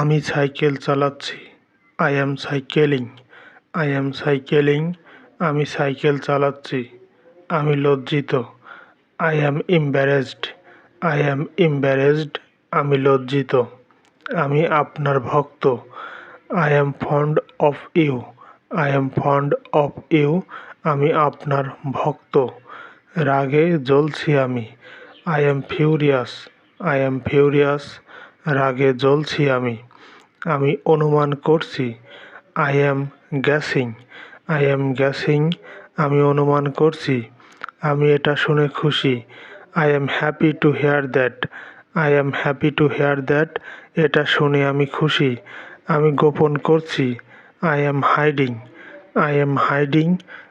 আমি সাইকেল চালাচ্ছি। I am cycling I am cycling আমি সাইকেল চালাচ্ছি। আমি লজ্জিত। I am embarrassed I am embarrassed আমি লজ্জিত। আমি আপনার ভক্ত। I am fond of you I am fond of you আমি আপনার ভক্ত। রাগে জ্বলছি আমি। I am furious I am furious রাগে জ্বলছি আমি। আমি অনুমান করছি I am guessing I am guessing আমি অনুমান করছি, আমি এটা শুনে খুশি। I am happy to hear that I am happy to hear that এটা শুনে আমি খুশি। আমি গোপন করছি I am hiding I am hiding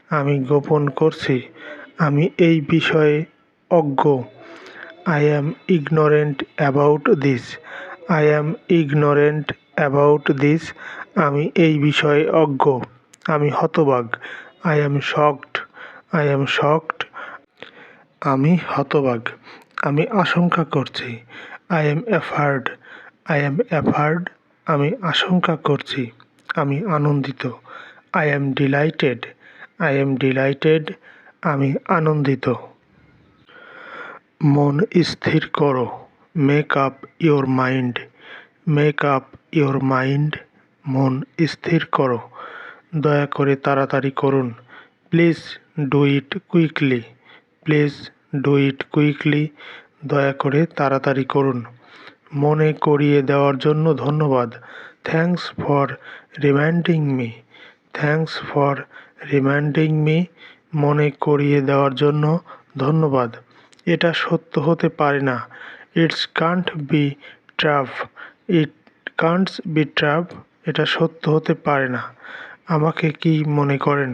আমি গোপন করছি। আমি এই বিষয়ে অজ্ঞ। I am ignorant about this I am ignorant about this আমি এই বিষয়ে অজ্ঞ। আমি হতবাগ I am shocked I am shocked আমি হতবাগ আমি আশঙ্কা করছি। I am afraid I am afraid আমি আশঙ্কা করছি। আমি আনন্দিত। I am delighted I am delighted আমি আনন্দিত। মন স্থির করো। Make up your mind make up your mind মন স্থির করো। দয়া করে তাড়াতাড়ি করুন। Please do it quickly please do it quickly দয়া করে তাড়াতাড়ি করুন। মনে করিয়ে দেওয়ার জন্য ধন্যবাদ। Thanks for reminding me thanks for reminding me মনে করিয়ে দেওয়ার জন্য ধন্যবাদ। এটা সত্য হতে পারে না। It's can't be true it can't be true এটা সত্য হতে পারে না। আমাকে কি মনে করেন?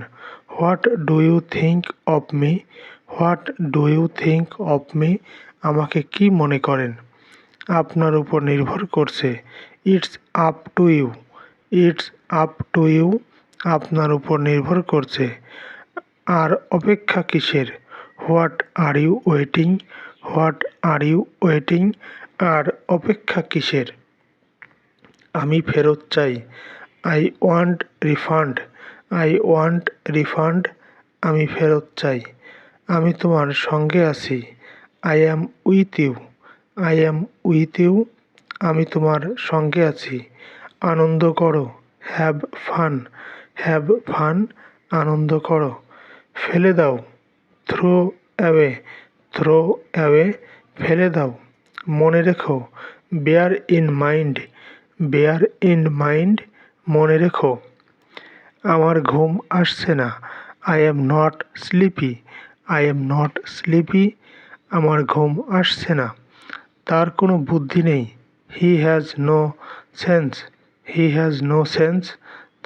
What do you think of me what do you think of me আমাকে কি মনে করেন? আপনার উপর নির্ভর করছে। It's up to you it's up to you আপনার উপর নির্ভর করছে। আর অপেক্ষা কিসের? What are you waiting what are you waiting আর অপেক্ষা কিসের? আমি ফেরত চাই। I want refund. I want refund. আমি ফেরত চাই। আমি তোমার সঙ্গে আছি। I am with you. I am with you. আমি তোমার সঙ্গে আছি। আনন্দ করো। Have fun. Have fun. আনন্দ করো। ফেলে দাও। Throw away. থ্রো অ্যাওয়ে ফেলে দাও। মনে রেখো bear in mind bear in mind মনে রেখো। আমার ঘুম আসছে না I am not sleepy I am not sleepy আমার ঘুম আসছে না। তার কোনো বুদ্ধি নেই he has no sense he has no sense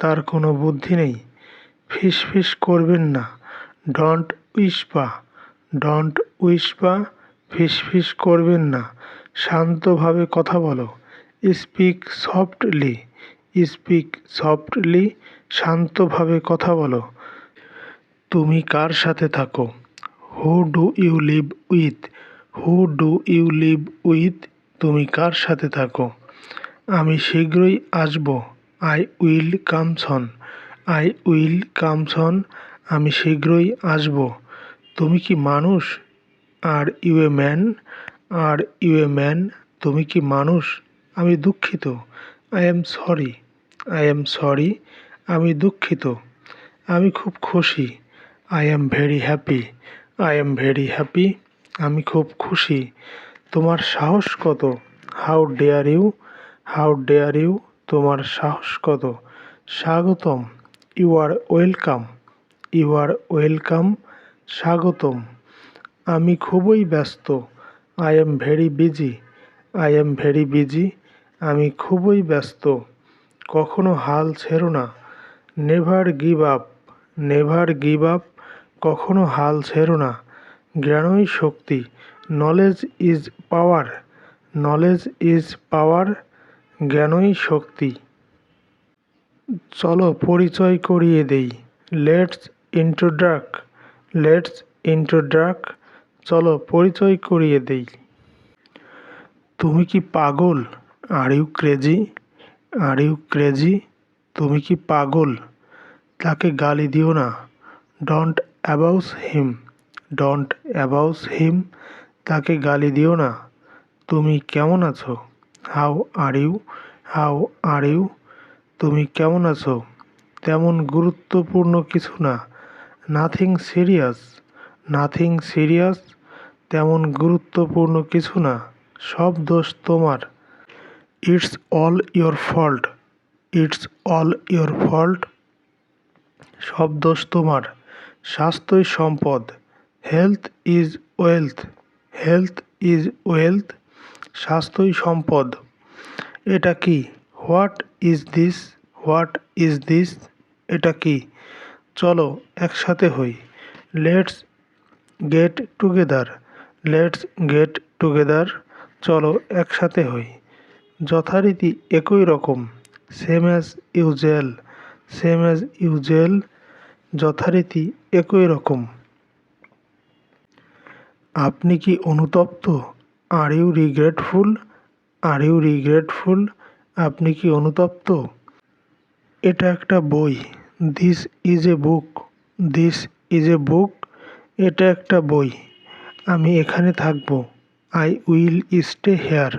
তার কোনো বুদ্ধি নেই। ফিস ফিস করবেন না ডন্ট উইসপা ডন্ট উইসপা ফিস ফিস করবেন না। শান্তভাবে কথা বলো। স্পিক সফটলি স্পিক সফটলি শান্তভাবে কথা বলো। তুমি কার সাথে থাকো? Who do you live with who do you live with তুমি কার সাথে থাকো? আমি শীঘ্রই আসব। I will come soon I will come soon আমি শীঘ্রই আসব। তুমি কি মানুষ? Are you a man? Are you a man, তুমি কি মানুষ? আমি দুঃখিত। I am sorry. I am sorry. আমি দুঃখিত। আমি খুব খুশি। I am very happy. I am very happy. আমি খুব খুশি। তোমার সাহস কত? How dare you? How dare you? তোমার সাহস কত? স্বাগতম। You are welcome. You are welcome. স্বাগতম। আমি খুবই ব্যস্ত। I am very busy I am very busy আমি খুবই ব্যস্ত। কখনো হাল ছেড়ো না। Never give up never give up কখনো হাল ছেড়ো না। জ্ঞানই শক্তি। Knowledge is power knowledge is power জ্ঞানই শক্তি। চলো পরিচয় করিয়ে দেই। লেটস ইন্ট্রোডাক লেটস ইন্ট্রোডাক চলো পরিচয় করিয়ে দেই। তুমি কি পাগল? Are you crazy are you crazy তুমি কি পাগল? তাকে গালি দিও না। ডোন্ট অ্যাবাউস হিম ডোন্ট অ্যাবাউস হিম তাকে গালি দিও না। তুমি কেমন আছো? How are you how are you তুমি কেমন আছো? তেমন গুরুত্বপূর্ণ কিছু না। নাথিং সিরিয়াস নাথিং সিরিয়াস তেমন গুরুত্বপূর্ণ কিছু না, সব দোষ তোমার। It's all your fault, it's all your fault. সব দোষ তোমার, স্বাস্থ্যই সম্পদ, health is wealth, health is wealth, স্বাস্থ্যই সম্পদ। এটা কি? What is this? What is this? এটা কি? চলো একসাথে হই। Let's get together let's get together চলো একসাথে হই। যথারীতি একই রকম। Same as usual same as usual যথারীতি একই রকম। আপনি কি অনুতপ্ত? Are you regretful are you regretful আপনি কি অনুতপ্ত? এটা একটা বই। This is a book this is a book এটা একটা বই। আমি এখানে থাকব। I will stay here